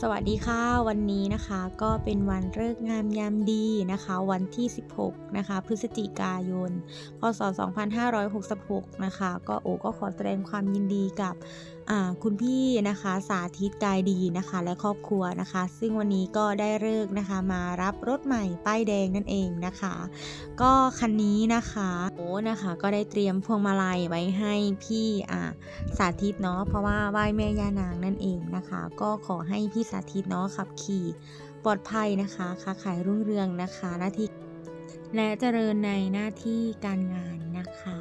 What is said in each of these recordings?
สวัสดีค่ะ วันนี้นะคะก็เป็นวันเลิกงามยามดีนะคะ วันที่ 16 นะคะ พฤศจิกายน พศ 2566 นะคะ ก็โอก็ขอแสดงความยินดีกับคุณพี่นะคะสาธิตกายดีนะคะ และครอบครัวนะคะ ซึ่งวันนี้ก็ได้เลิกนะคะ มารับรถใหม่ป้ายแดงนั่นเองนะคะ ก็คันนี้นะคะโอ้นะคะ ก็ได้เตรียมพวงมาลัยไว้ให้พี่อ่าสาธิตเนาะเพราะว่าไหว้แม่ย่านางนั่นเองนะคะ ก็ขอให้พี่สาธิตเนาะขับขี่ปลอดภัยนะคะค้าขายรุ่งเรืองนะคะหน้าที่ และเจริญในหน้าที่การงานนะคะ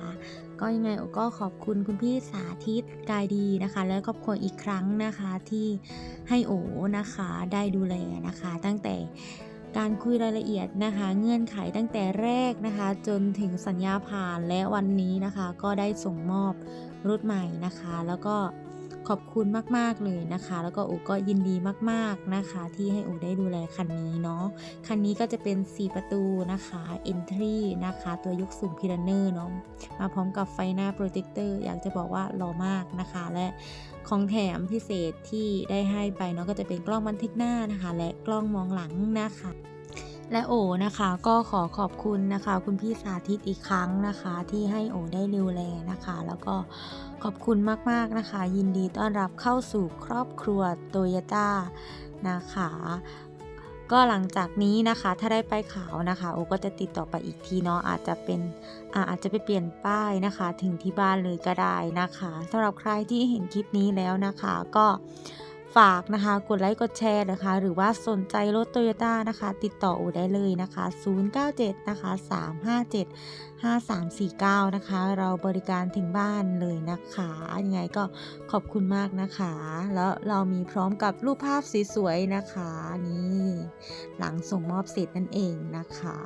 ก็ยังไงโอก็ขอบคุณคุณพี่สาธิตกายดีนะคะ และครอบครัวอีกครั้งนะคะที่ให้โอนะคะได้ดูแลนะคะ ตั้งแต่การคุยรายละเอียดนะคะ เงื่อนไขตั้งแต่แรกนะคะ จนถึงสัญญาผ่านและวันนี้นะคะ ก็ได้ส่งมอบรุ่นใหม่นะคะ แล้วก็ ขอบคุณมากๆเลยนะคะ แล้วก็โอก็ยินดีมากๆนะคะ ที่ให้โอได้ดูแลคันนี้เนาะคันนี้ก็จะเป็น 4 ประตูนะคะ Entry นะคะ ตัวยกสูงพิลเนอร์เนาะมาพร้อมกับไฟหน้าโปรเจคเตอร์อยากจะบอกว่าหล่อมากนะคะ และของแถมพิเศษที่ได้ให้ไปเนาะก็จะเป็นกล้องบันทึกหน้านะคะ และกล้องมองหลังนะคะ และโอนะคะก็ขอขอบคุณนะคะ คุณพี่สาธิตอีกครั้งนะคะ ที่ให้โอได้ดูแลนะคะ แล้วก็ขอบคุณมากๆนะคะ ยินดีต้อนรับเข้าสู่ครอบครัวโตโยต้านะคะ ก็หลังจากนี้นะคะถ้าได้ไปขาวนะคะ โอก็จะติดต่อไปอีกทีเนาะอาจจะเป็นอาอาจจะไปเปลี่ยนป้ายนะคะ ถึงที่บ้านเลยก็ได้นะคะสำหรับใครที่เห็นคลิปนี้แล้วนะคะ ก็ ฝากนะคะ กดไลค์กดแชร์นะคะ หรือว่าสนใจรถโตโยต้านะคะ ติดต่อโอได้เลยนะคะ 097 นะคะ 357 5349 นะคะ เราบริการถึงบ้านเลยนะคะยังไงก็ขอบคุณมากนะคะ แล้วเรามีพร้อมกับรูปภาพสวยๆนะคะนี่หลังส่งมอบเสร็จนั่นเองนะคะ